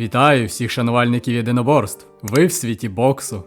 Вітаю всіх шанувальників єдиноборств. Ви в світі боксу.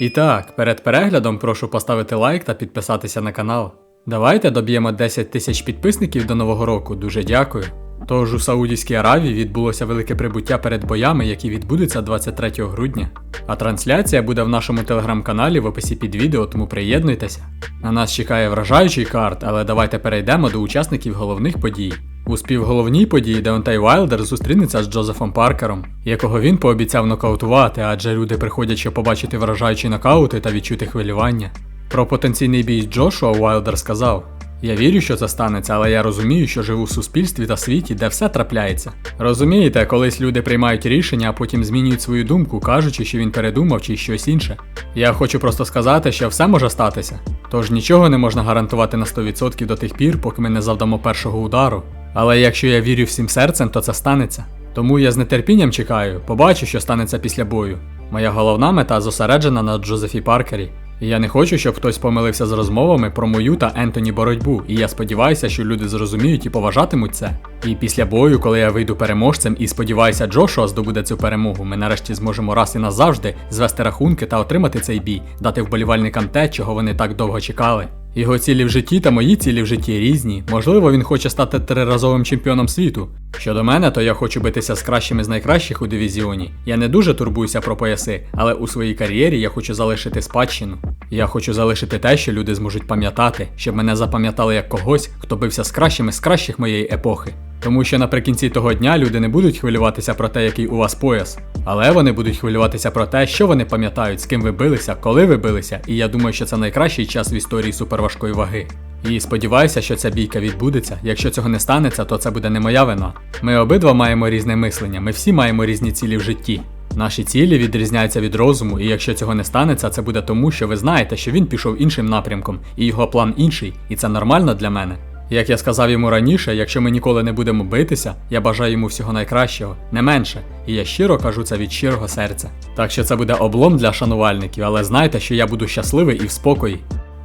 І так, перед переглядом прошу поставити лайк та підписатися на канал. Давайте доб'ємо 10 тисяч підписників до нового року. Дуже дякую. Тож у Саудівській Аравії відбулося велике прибуття перед боями, які відбудуться 23 грудня. А трансляція буде в нашому телеграм-каналі в описі під відео, тому приєднуйтеся. На нас чекає вражаючий карт, але давайте перейдемо до учасників головних подій. У співголовній події Деонтей Вайлдер зустрінеться з Джозефом Паркером, якого він пообіцяв нокаутувати, адже люди приходять, щоб побачити вражаючі нокаути та відчути хвилювання. Про потенційний бій з Джошуа Уайлдер сказав: Я вірю, що це станеться, але я розумію, що живу в суспільстві та світі, де все трапляється. Розумієте, колись люди приймають рішення, а потім змінюють свою думку, кажучи, що він передумав чи щось інше. Я хочу просто сказати, що все може статися. Тож нічого не можна гарантувати на 100% до тих пір, поки ми не завдамо першого удару. Але якщо я вірю всім серцем, то це станеться. Тому я з нетерпінням чекаю, побачу, що станеться після бою. Моя головна мета зосереджена на Джозефі Паркері. І я не хочу, щоб хтось помилився з розмовами про мою та Ентоні боротьбу, і я сподіваюся, що люди зрозуміють і поважатимуть це. І після бою, коли я вийду переможцем і сподіваюся, Джошуа здобуде цю перемогу, ми нарешті зможемо раз і назавжди звести рахунки та отримати цей бій, дати вболівальникам те, чого вони так довго чекали. Його цілі в житті та мої цілі в житті різні. Можливо, він хоче стати триразовим чемпіоном світу. Щодо мене, то я хочу битися з кращими з найкращих у дивізіоні. Я не дуже турбуюся про пояси, але у своїй кар'єрі я хочу залишити спадщину. Я хочу залишити те, що люди зможуть пам'ятати, щоб мене запам'ятали як когось, хто бився з кращими з кращих моєї епохи. Тому що наприкінці того дня люди не будуть хвилюватися про те, який у вас пояс, але вони будуть хвилюватися про те, що вони пам'ятають, з ким ви билися, коли ви билися, і я думаю, що це найкращий час в історії суперважкої ваги. І сподіваюся, що ця бійка відбудеться. Якщо цього не станеться, то це буде не моя вина. Ми обидва маємо різне мислення, ми всі маємо різні цілі в житті. Наші цілі відрізняються від розуму, і якщо цього не станеться, це буде тому, що ви знаєте, що він пішов іншим напрямком, і його план інший, і це нормально для мене. Як я сказав йому раніше, якщо ми ніколи не будемо битися, я бажаю йому всього найкращого, не менше, і я щиро кажу це від щирого серця. Так що це буде облом для шанувальників, але знайте, що я буду щасливий і в спокої.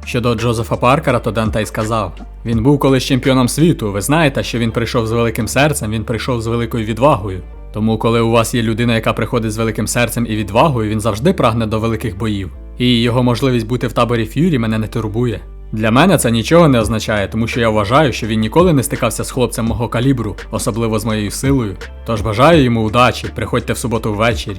Щодо Джозефа Паркера, то Дантей сказав: він був колись чемпіоном світу. Ви знаєте, що він прийшов з великим серцем, він прийшов з великою відвагою. Тому, коли у вас є людина, яка приходить з великим серцем і відвагою, він завжди прагне до великих боїв. І його можливість бути в таборі Ф'юрі мене не турбує. Для мене це нічого не означає, тому що я вважаю, що він ніколи не стикався з хлопцем мого калібру, особливо з моєю силою. Тож бажаю йому удачі, приходьте в суботу ввечері.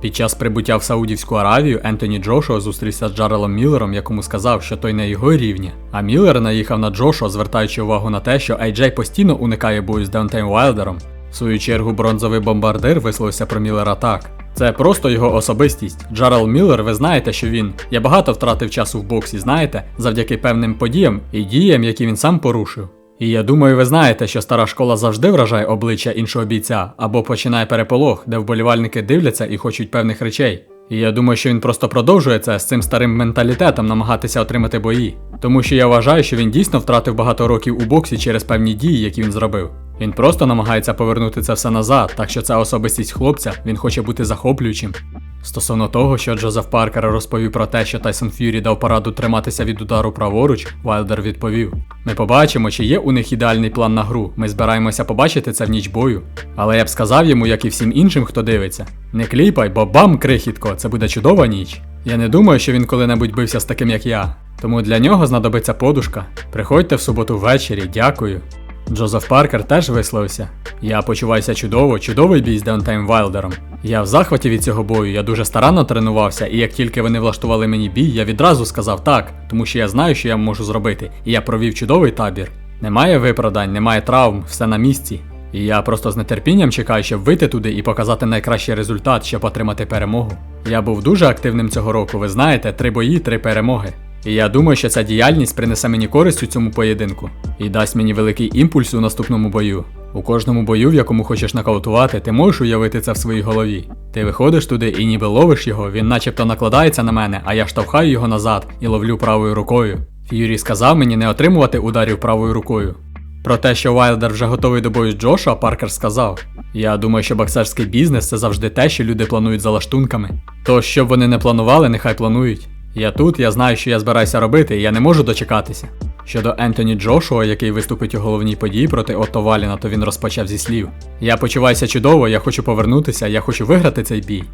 Під час прибуття в Саудівську Аравію Ентоні Джошуа зустрівся з Джарелом Міллером, якому сказав, що той не його рівня. А Міллер наїхав на Джошуа, звертаючи увагу на те, що AJ постійно уникає бою з Деонтеєм Уайлдером. В свою чергу бронзовий бомбардир висловився про Міллера так. Це просто його особистість. Джарел Міллер, ви знаєте, що він. Я багато втратив часу в боксі, знаєте, завдяки певним подіям і діям, які він сам порушив. І я думаю, ви знаєте, що стара школа завжди вражає обличчя іншого бійця або починає переполох, де вболівальники дивляться і хочуть певних речей. І я думаю, що він просто продовжує це з цим старим менталітетом намагатися отримати бої. Тому що я вважаю, що він дійсно втратив багато років у боксі через певні дії, які він зробив. Він просто намагається повернути це все назад, так що це особистість хлопця, він хоче бути захоплюючим. Стосовно того, що Джозеф Паркер розповів про те, що Тайсон Ф'юрі дав пораду триматися від удару праворуч, Вайлдер відповів: Ми побачимо, чи є у них ідеальний план на гру. Ми збираємося побачити це в ніч бою. Але я б сказав йому, як і всім іншим, хто дивиться: не кліпай, бо бам, крихітко, це буде чудова ніч. Я не думаю, що він коли-небудь бився з таким, як я. Тому для нього знадобиться подушка. Приходьте в суботу ввечері, дякую. Джозеф Паркер теж висловився. Я почуваюся чудово, чудовий бій з Деонтеєм Вайлдером. Я в захваті від цього бою, я дуже старанно тренувався, і як тільки вони влаштували мені бій, я відразу сказав так, тому що я знаю, що я можу зробити, і я провів чудовий табір. Немає виправдань, немає травм, все на місці. І я просто з нетерпінням чекаю, щоб вийти туди і показати найкращий результат, щоб отримати перемогу. Я був дуже активним цього року, ви знаєте, три бої, три перемоги. І я думаю, що ця діяльність принесе мені користь у цьому поєдинку і дасть мені великий імпульс у наступному бою. У кожному бою, в якому хочеш нокаутувати, ти можеш уявити це в своїй голові. Ти виходиш туди і ніби ловиш його, він начебто накладається на мене, а я штовхаю його назад і ловлю правою рукою. Ф'юрі сказав мені не отримувати ударів правою рукою. Про те, що Вайлдер вже готовий до бою з Джошуа, Паркер сказав: Я думаю, що боксерський бізнес це завжди те, що люди планують за лаштунками. То, що б вони не планували, нехай планують. Я тут, я знаю, що я збираюся робити, і я не можу дочекатися. Щодо Ентоні Джошуа, який виступить у головній події проти Отто Валіна, то він розпочав зі слів: Я почуваюся чудово, я хочу повернутися, я хочу виграти цей бій.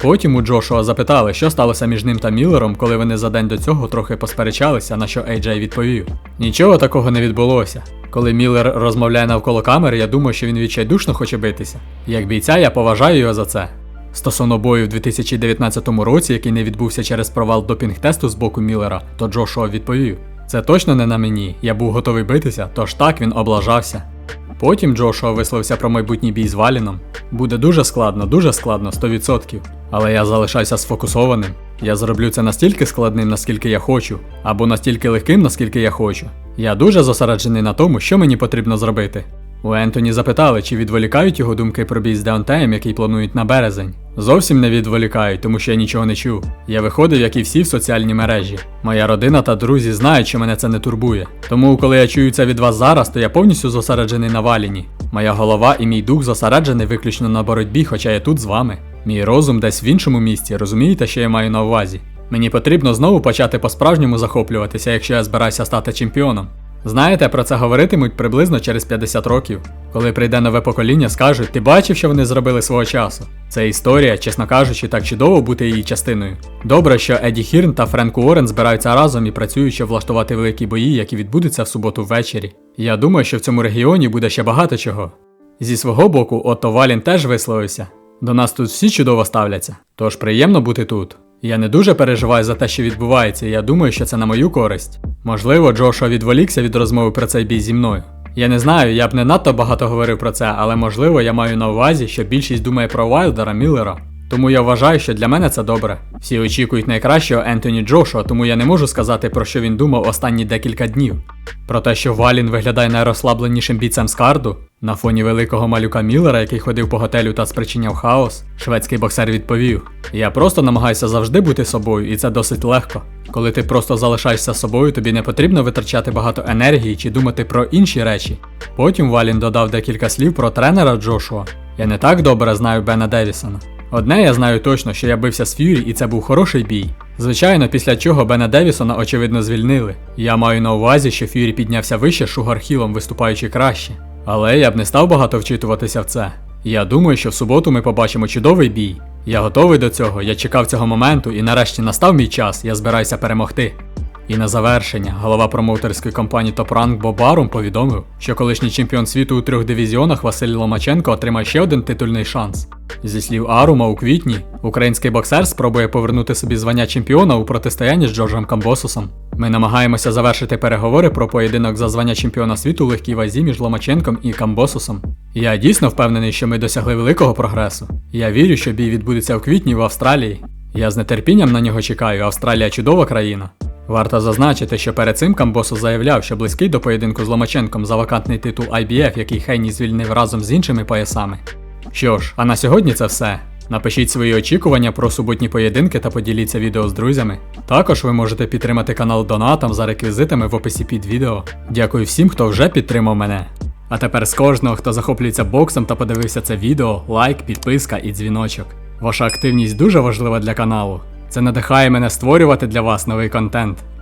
Потім у Джошуа запитали, що сталося між ним та Міллером, коли вони за день до цього трохи посперечалися, на що AJ відповів: Нічого такого не відбулося. Коли Міллер розмовляє навколо камери, я думаю, що він відчайдушно хоче битися. Як бійця, я поважаю його за це. Стосовно бою в 2019 році, який не відбувся через провал допінг-тесту з боку Міллера, то Джошуа відповів: Це точно не на мені. Я був готовий битися, тож так він облажався. Потім Джошуа висловився про майбутній бій з Валіном. Буде дуже складно, дуже складно, 100%. Але я залишаюся сфокусованим. Я зроблю це настільки складним, наскільки я хочу, або настільки легким, наскільки я хочу. Я дуже зосереджений на тому, що мені потрібно зробити. У Ентоні запитали, чи відволікають його думки про бій з Деонтеєм, який планують на березень. Зовсім не відволікають, тому що я нічого не чув. Я виходив, як і всі в соціальні мережі. Моя родина та друзі знають, що мене це не турбує. Тому, коли я чую це від вас зараз, то я повністю зосереджений на валіні. Моя голова і мій дух зосереджений виключно на боротьбі, хоча я тут з вами. Мій розум десь в іншому місці, розумієте, що я маю на увазі? Мені потрібно знову почати по-справжньому захоплюватися, якщо я збираюся стати чемпіоном. Знаєте, про це говоритимуть приблизно через 50 років. Коли прийде нове покоління, скажуть, ти бачив, що вони зробили свого часу. Це історія, чесно кажучи, так чудово бути її частиною. Добре, що Еді Хірн та Френк Уоррен збираються разом і працюють, щоб влаштувати великі бої, які відбудуться в суботу ввечері. Я думаю, що в цьому регіоні буде ще багато чого. Зі свого боку, Отто Валін теж висловився. До нас тут всі чудово ставляться, тож приємно бути тут. Я не дуже переживаю за те, що відбувається, і я думаю, що це на мою користь. Можливо, Джошуа відволікся від розмови про цей бій зі мною. Я не знаю, я б не надто багато говорив про це, але можливо я маю на увазі, що більшість думає про Вайлдера Міллера. Тому я вважаю, що для мене це добре. Всі очікують найкращого Ентоні Джошуа, тому я не можу сказати, про що він думав останні декілька днів. Про те, що Валін виглядає найрозслабленішим бійцем з карду, на фоні великого малюка Міллера, який ходив по готелю та спричиняв хаос, шведський боксер відповів: Я просто намагаюся завжди бути собою, і це досить легко. Коли ти просто залишаєшся собою, тобі не потрібно витрачати багато енергії чи думати про інші речі. Потім Валін додав декілька слів про тренера Джошуа. Я не так добре знаю Бена Девісона. Одне я знаю точно, що я бився з Ф'юрі, і це був хороший бій. Звичайно, після чого Бена Девісона очевидно звільнили. Я маю на увазі, що Ф'юрі піднявся вище Шугархілом, виступаючи краще. Але я б не став багато вчитуватися в це. Я думаю, що в суботу ми побачимо чудовий бій. Я готовий до цього, я чекав цього моменту, і нарешті настав мій час, я збираюся перемогти. І на завершення, голова промоутерської компанії Top Rank Боб Арум повідомив, що колишній чемпіон світу у трьох дивізіонах Василь Ломаченко отримає ще один титульний шанс. Зі слів Арума, у квітні український боксер спробує повернути собі звання чемпіона у протистоянні з Джорджем Камбосусом. Ми намагаємося завершити переговори про поєдинок за звання чемпіона світу у легкій вазі між Ломаченком і Камбосусом. Я дійсно впевнений, що ми досягли великого прогресу. Я вірю, що бій відбудеться в квітні в Австралії. Я з нетерпінням на нього чекаю, Австралія чудова країна. Варто зазначити, що перед цим Камбосу заявляв, що близький до поєдинку з Ломаченком за вакантний титул IBF, який Хейні звільнив разом з іншими поясами. Що ж, а на сьогодні це все. Напишіть свої очікування про суботні поєдинки та поділіться відео з друзями. Також ви можете підтримати канал донатом за реквізитами в описі під відео. Дякую всім, хто вже підтримав мене. А тепер з кожного, хто захоплюється боксом та подивився це відео, лайк, підписка і дзвіночок. Ваша активність дуже важлива для каналу. Це надихає мене створювати для вас новий контент.